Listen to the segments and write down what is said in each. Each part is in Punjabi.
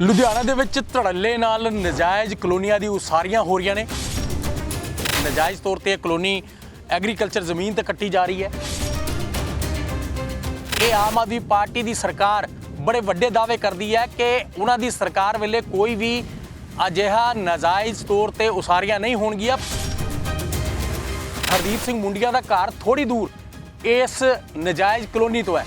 ਲੁਧਿਆਣਾ ਦੇ ਵਿੱਚ ਧੜੱਲੇ ਨਾਲ ਨਜਾਇਜ਼ ਕਲੋਨੀਆਂ ਦੀ ਉਸਾਰੀਆਂ ਹੋ ਰਹੀਆਂ ਨੇ। ਨਜਾਇਜ਼ ਤੌਰ ਤੇ ਇਹ ਕਲੋਨੀ ਐਗਰੀਕਲਚਰ ਜ਼ਮੀਨ ਤੇ ਕੱਟੀ ਜਾ ਰਹੀ ਹੈ। ਇਹ ਆਮ ਆਦਮੀ ਪਾਰਟੀ ਦੀ ਸਰਕਾਰ ਬੜੇ ਵੱਡੇ ਦਾਅਵੇ ਕਰਦੀ ਹੈ ਕਿ ਉਹਨਾਂ ਦੀ ਸਰਕਾਰ ਵੇਲੇ ਕੋਈ ਵੀ ਅਜਿਹਾ ਨਜਾਇਜ਼ ਤੌਰ ਤੇ ਉਸਾਰੀਆਂ ਨਹੀਂ ਹੋਣਗੀਆਂ। ਹਰਦੀਪ ਸਿੰਘ ਮੁੰਡੀਆਂ ਦਾ ਘਰ ਥੋੜੀ ਦੂਰ ਇਸ ਨਜਾਇਜ਼ ਕਲੋਨੀ ਤੋਂ ਹੈ।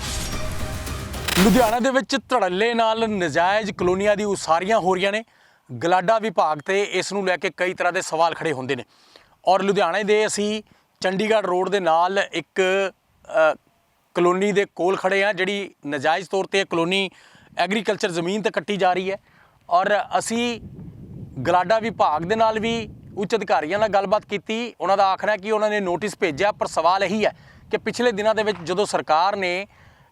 ਲੁਧਿਆਣਾ ਦੇ ਵਿੱਚ ਧੜੱਲੇ ਨਾਲ ਨਜਾਇਜ਼ ਕਲੋਨੀਆਂ ਦੀ ਉਸਾਰੀਆਂ ਹੋ ਰਹੀਆਂ ਨੇ। ਗਲਾਡਾ ਵਿਭਾਗ ਤੇ ਇਸ ਨੂੰ ਲੈ ਕੇ ਕਈ ਤਰ੍ਹਾਂ ਦੇ ਸਵਾਲ ਖੜੇ ਹੁੰਦੇ ਨੇ। ਔਰ ਲੁਧਿਆਣੇ ਦੇ ਅਸੀਂ ਚੰਡੀਗੜ੍ਹ ਰੋਡ ਦੇ ਨਾਲ ਇੱਕ ਕਲੋਨੀ ਦੇ ਕੋਲ ਖੜੇ ਆ ਜਿਹੜੀ ਨਜਾਇਜ਼ ਤੌਰ ਤੇ ਕਲੋਨੀ ਐਗਰੀਕਲਚਰ ਜ਼ਮੀਨ ਤੇ ਕੱਟੀ ਜਾ ਰਹੀ ਹੈ। ਔਰ ਅਸੀਂ ਗਲਾਡਾ ਵਿਭਾਗ ਦੇ ਨਾਲ ਵੀ ਉੱਚ ਅਧਿਕਾਰੀਆਂ ਨਾਲ ਗੱਲਬਾਤ ਕੀਤੀ। ਉਹਨਾਂ ਦਾ ਆਖਣਾ ਕਿ ਉਹਨਾਂ ਨੇ ਨੋਟਿਸ ਭੇਜਿਆ, ਪਰ ਸਵਾਲ ਇਹੀ ਹੈ ਕਿ ਪਿਛਲੇ ਦਿਨਾਂ ਦੇ ਵਿੱਚ ਜਦੋਂ ਸਰਕਾਰ ਨੇ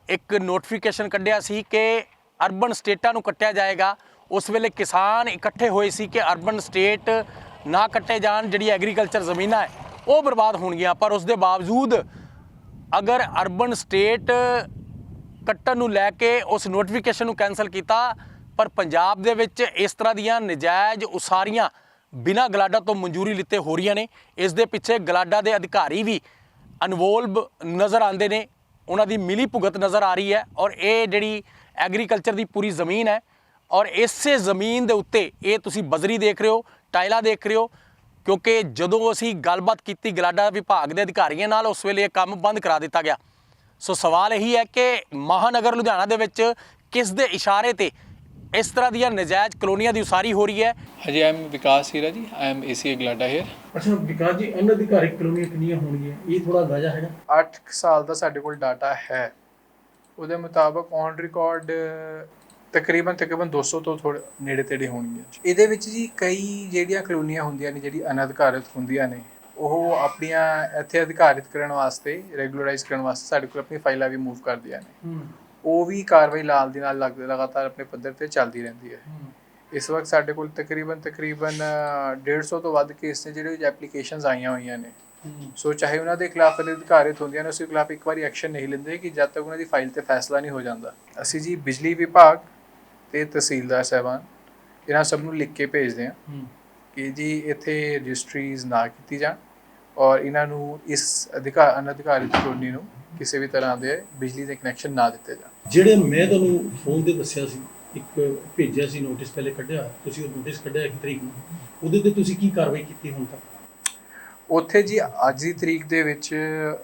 ਇੱਕ ਨੋਟੀਫਿਕੇਸ਼ਨ ਕੱਢਿਆ ਸੀ ਕਿ ਅਰਬਨ ਸਟੇਟਾਂ ਨੂੰ ਕੱਟਿਆ ਜਾਏਗਾ। ਉਸ ਵੇਲੇ ਕਿਸਾਨ ਇਕੱਠੇ ਹੋਏ ਸੀ ਕਿ ਅਰਬਨ ਸਟੇਟ ਨਾ ਕੱਟੇ ਜਾਣ, ਜਿਹੜੀ ਐਗਰੀਕਲਚਰ ਜ਼ਮੀਨਾਂ ਹੈ, ਉਹ ਬਰਬਾਦ ਹੋਣਗੀਆਂ। ਪਰ ਉਸ ਦੇ ਬਾਵਜੂਦ ਅਗਰ ਅਰਬਨ ਸਟੇਟ ਕੱਟਣ ਨੂੰ ਲੈ ਕੇ ਉਸ ਨੋਟੀਫਿਕੇਸ਼ਨ ਨੂੰ ਕੈਨਸਲ ਕੀਤਾ, ਪਰ ਪੰਜਾਬ ਦੇ ਵਿੱਚ ਇਸ ਤਰ੍ਹਾਂ ਦੀਆਂ ਨਜਾਇਜ਼ ਉਸਾਰੀਆਂ ਬਿਨਾਂ ਗਲਾਡਾ ਤੋਂ ਮਨਜ਼ੂਰੀ ਲਿੱਤੇ ਹੋ ਰਹੀਆਂ ਨੇ। ਇਸ ਦੇ ਪਿੱਛੇ ਗਲਾਡਾ ਦੇ ਅਧਿਕਾਰੀ ਵੀ ਇਨਵੋਲਵ ਨਜ਼ਰ ਆਉਂਦੇ ਨੇ। ਉਹਨਾਂ ਦੀ ਮਿਲੀ ਭੁਗਤ ਨਜ਼ਰ ਆ ਰਹੀ ਹੈ ਔਰ ਇਹ ਜਿਹੜੀ ਐਗਰੀਕਲਚਰ ਦੀ ਪੂਰੀ ਜ਼ਮੀਨ ਹੈ ਔਰ ਇਸੇ ਜ਼ਮੀਨ ਦੇ ਉੱਤੇ ਇਹ ਤੁਸੀਂ ਬਜ਼ਰੀ ਦੇਖ ਰਹੇ ਹੋ, ਟਾਇਲਾ ਦੇਖ ਰਹੇ ਹੋ, ਕਿਉਂਕਿ ਜਦੋਂ ਅਸੀਂ ਗੱਲਬਾਤ ਕੀਤੀ ਗਲਾਡਾ ਵਿਭਾਗ ਦੇ ਅਧਿਕਾਰੀਆਂ ਨਾਲ, ਉਸ ਵੇਲੇ ਇਹ ਕੰਮ ਬੰਦ ਕਰਾ ਦਿੱਤਾ ਗਿਆ। ਸੋ ਸਵਾਲ ਇਹੀ ਹੈ ਕਿ ਮਹਾਨਗਰ ਲੁਧਿਆਣਾ ਦੇ ਵਿੱਚ ਕਿਸ ਦੇ ਇਸ਼ਾਰੇ ਤੇ ਇਸ ਤਰ੍ਹਾਂ ਦੀਆਂ ਨਜਾਇਜ਼ ਕਲੋਨੀਆਂ ਦੀ ਉਸਾਰੀ ਹੋ ਰਹੀ ਹੈ। ਹਾਂਜੀ ਆਈ I'm Vikas Heera ji I am AC GLADA here ਅੱਛਾ ਵਿਕਾਸ ਜੀ ਅਨਅਧਿਕਾਰਿਕ ਕਲੋਨੀਆਂ ਕਿੰਨੀਆਂ ਹੋਣਗੀਆਂ? ਇਹ ਥੋੜਾ ਅੰਦਾਜ਼ਾ ਹੈਗਾ। 8 ਸਾਲ ਦਾ ਸਾਡੇ ਕੋਲ ਡਾਟਾ ਹੈ। ਉਹਦੇ ਮੁਤਾਬਕ ਔਨ ਰਿਕਾਰਡ ਤਕਰੀਬਨ ਤਕਰੀਬਨ 200 ਤੋਂ ਥੋੜੇ ਨੇੜੇ ਤੇੜੇ ਹੋਣਗੀਆਂ। ਇਹਦੇ ਵਿੱਚ ਜੀ ਕਈ ਜਿਹੜੀਆਂ ਕਲੋਨੀਆਂ ਹੁੰਦੀਆਂ ਨੇ ਜਿਹੜੀ ਅਨਅਧਿਕਾਰਿਤ ਹੁੰਦੀਆਂ ਨੇ ਉਹ ਆਪਣੀਆਂ ਇੱਥੇ ਅਧਿਕਾਰਿਤ ਕਰਨ ਵਾਸਤੇ ਰੈਗੂਲਰਾਈਜ਼ ਕਰਨ ਵਾਸਤੇ ਸਾਡੇ ਕੋਲ ਆਪਣੀ ਫਾਈਲਾਂ ਵੀ ਮੂਵ ਕਰਦੀਆਂ ਨੇ। ਹੂੰ। ਉਹ ਵੀ ਕਾਰਵਾਈ ਲਾਲ ਦੀ ਨਾਲ ਲੱਗ- ਲਗਾਤਾਰ ਆਪਣੇ ਪੱਧਰ ਤੇ ਚੱਲਦੀ ਰਹਿੰਦੀ ਹੈ। ਇਸ ਵਕਤ ਸਾਡੇ ਕੋਲ ਤਕਰੀਬਨ ਤਕਰੀਬਨ ਅ, 150 ਤੋਂ ਵੱਧ ਕੇਸ ਨੇ ਜਿਹੜੇ ਐਪਲੀਕੇਸ਼ਨਸ ਆਈਆਂ ਹੋਈਆਂ ਨੇ। ਸੋ ਚਾਹੇ ਉਹਨਾਂ ਦੇ ਖਿਲਾਫ ਅਧਿਕਾਰਿਤ ਹੁੰਦੀਆਂ ਨੇ ਉਸ ਦੇ ਖਿਲਾਫ ਇੱਕ ਵਾਰੀ ਐਕਸ਼ਨ ਨਹੀਂ ਲੈਂਦੇ ਕਿ ਜਦ ਤੱਕ ਉਹਨਾਂ ਦੀ ਫਾਈਲ ਤੇ ਫੈਸਲਾ ਨਹੀਂ ਹੋ ਜਾਂਦਾ। ਅਸੀਂ ਜੀ ਬਿਜਲੀ ਵਿਭਾਗ ਤੇ ਤਹਿਸੀਲਦਾਰ ਸਾਹਿਬਾਨ ਇਹਨਾਂ ਸਭ ਨੂੰ ਲਿਖ ਕੇ ਭੇਜਦੇ ਹੂੰ ਕਿ ਜੀ ਇੱਥੇ ਰਜਿਸਟਰੀਜ਼ ਨਾ ਕੀਤੀ ਜਾਣ। ਔਰ ਇਹਨਾਂ ਨੂੰ ਇਸ ਅਧਿਕਾਰ ਅਨਧਿਕਾਰਿਤ ਕਲੋਨੀ ਨੂੰ ਕਿਸੇ ਵੀ ਤਰ੍ਹਾਂ ਦੇ ਬਿਜਲੀ ਦੇ ਕਨੈਕਸ਼ਨ ਨਾ ਦਿੱਤੇ ਜਾਣ। ਜਿਹੜੇ ਮੈਂ ਤੁਹਾਨੂੰ ਫੋਨ ਤੇ ਦੱਸਿਆ ਸੀ ਇੱਕ ਭੇਜਿਆ ਸੀ ਨੋਟਿਸ ਪਹਿਲੇ ਕੱਢਿਆ ਤੁਸੀਂ ਉਹ ਨੋਟਿਸ ਕੱਢਿਆ ਇੱਕ ਤਰੀਕ ਨੂੰ ਉਹਦੇ ਤੇ ਤੁਸੀਂ ਕੀ ਕਾਰਵਾਈ ਕੀਤੀ ਹੁਣ ਤੱਕ? ਉੱਥੇ ਜੀ ਅੱਜ ਦੀ ਤਰੀਕ ਦੇ ਵਿੱਚ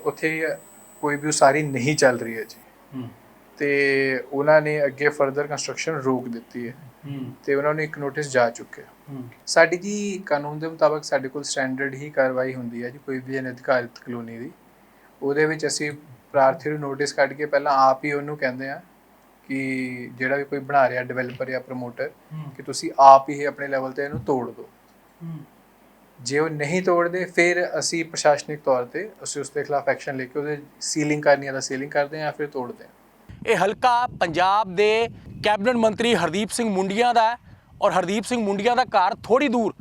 ਉੱਥੇ ਕੋਈ ਵੀ ਉਸਾਰੀ ਨਹੀਂ ਚੱਲ ਰਹੀ ਹੈ ਜੀ। ਹੂੰ। ਤੇ ਉਹਨਾਂ ਨੇ ਅੱਗੇ ਫਰਦਰ ਕੰਸਟਰਕਸ਼ਨ ਰੋਕ ਦਿੱਤੀ ਹੈ। ਤੇ ਉਹਨਾਂ ਨੂੰ ਇੱਕ ਨੋਟਿਸ ਜਾ ਚੁੱਕਿਆ ਸਾਡੀ ਜੀ ਕਾਨੂੰਨ ਦੇ ਮੁਤਾਬਕ ਸਾਡੇ ਕੋਲ ਸਟੈਂਡਰਡ ਹੀ ਕਾਰਵਾਈ ਹੁੰਦੀ ਹੈ ਜੀ ਕੋਈ ਵੀ ਅਨਧਿਕਾਰਿਤ ਕਲੋਨੀ ਦੀ। ਉਹਦੇ ਵਿੱਚ ਅਸੀਂ ਪ੍ਰਾਰਥੀ ਨੂੰ ਨੋਟਿਸ ਕੱਢ ਕੇ ਪਹਿਲਾਂ ਆਪ ਹੀ ਉਹਨੂੰ ਕਹਿੰਦੇ ਆ ਕਿ ਜਿਹੜਾ ਵੀ ਕੋਈ ਬਣਾ ਰਿਹਾ ਡਿਵੈਲਪਰ ਜਾਂ ਪ੍ਰਮੋਟਰ ਕਿ ਤੁਸੀਂ ਆਪ ਹੀ ਆਪਣੇ ਲੈਵਲ ਤੇ ਇਹਨੂੰ ਤੋੜ ਦਿਓ। ਜੇ ਉਹ ਨਹੀਂ ਤੋੜਦੇ ਫਿਰ ਅਸੀਂ ਪ੍ਰਸ਼ਾਸਨਿਕ ਤੌਰ ਤੇ ਅਸੀਂ ਉਸ ਦੇ ਖਿਲਾਫ ਐਕਸ਼ਨ ਲੈ ਕੇ ਉਹਦੇ ਸੀਲਿੰਗ ਕਰਨੀ ਹੈ ਤਾਂ ਸੀਲਿੰਗ ਕਰਦੇ ਜਾਂ ਫਿਰ ਤੋੜਦੇ ਹਾਂ। ਇਹ ਹਲਕਾ ਪੰਜਾਬ ਦੇ ਕੈਬਨਿਟ ਮੰਤਰੀ ਹਰਦੀਪ ਸਿੰਘ ਮੁੰਡੀਆਂ ਦਾ ਹੈ ਔਰ ਹਰਦੀਪ ਸਿੰਘ ਮੁੰਡੀਆਂ ਦਾ ਘਰ ਥੋੜੀ ਦੂਰ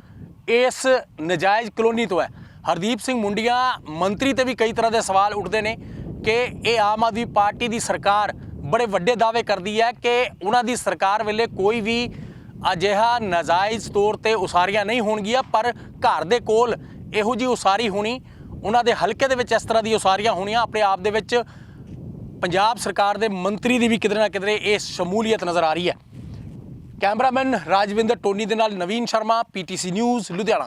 ਇਸ ਨਜਾਇਜ਼ ਕਲੋਨੀ ਤੋਂ ਹੈ। ਹਰਦੀਪ ਸਿੰਘ ਮੁੰਡੀਆਂ ਮੰਤਰੀ ਤੇ ਵੀ ਕਈ ਤਰ੍ਹਾਂ ਦੇ ਸਵਾਲ ਉੱਠਦੇ ਨੇ ਕਿ ਇਹ ਆਮ ਆਦਮੀ ਪਾਰਟੀ ਦੀ ਸਰਕਾਰ ਬੜੇ ਵੱਡੇ ਦਾਅਵੇ ਕਰਦੀ ਹੈ ਕਿ ਉਹਨਾਂ ਦੀ ਸਰਕਾਰ ਵੇਲੇ ਕੋਈ ਵੀ ਅਜਿਹਾ ਨਜਾਇਜ਼ ਤੌਰ ਤੇ ਉਸਾਰੀਆਂ ਨਹੀਂ ਹੋਣਗੀਆਂ, ਪਰ ਘਰ ਦੇ ਕੋਲ ਇਹੋ ਜੀ ਉਸਾਰੀ ਹੋਣੀ, ਉਹਨਾਂ ਦੇ ਹਲਕੇ ਦੇ ਵਿੱਚ ਇਸ ਤਰ੍ਹਾਂ ਦੀ ਉਸਾਰੀਆਂ ਹੋਣੀਆਂ, ਆਪਣੇ ਆਪ ਦੇ ਵਿੱਚ ਪੰਜਾਬ ਸਰਕਾਰ ਦੇ ਮੰਤਰੀ ਦੀ ਵੀ ਕਿਧਰੇ ਨਾ ਕਿਧਰੇ ਇਹ ਸ਼ਮੂਲੀਅਤ ਨਜ਼ਰ ਆ ਰਹੀ ਹੈ। ਕੈਮਰਾਮੈਨ ਰਾਜਵਿੰਦਰ ਟੋਨੀ ਦੇ ਨਾਲ ਨਵੀਨ ਸ਼ਰਮਾ, ਪੀਟੀਸੀ ਨਿਊਜ਼, ਲੁਧਿਆਣਾ।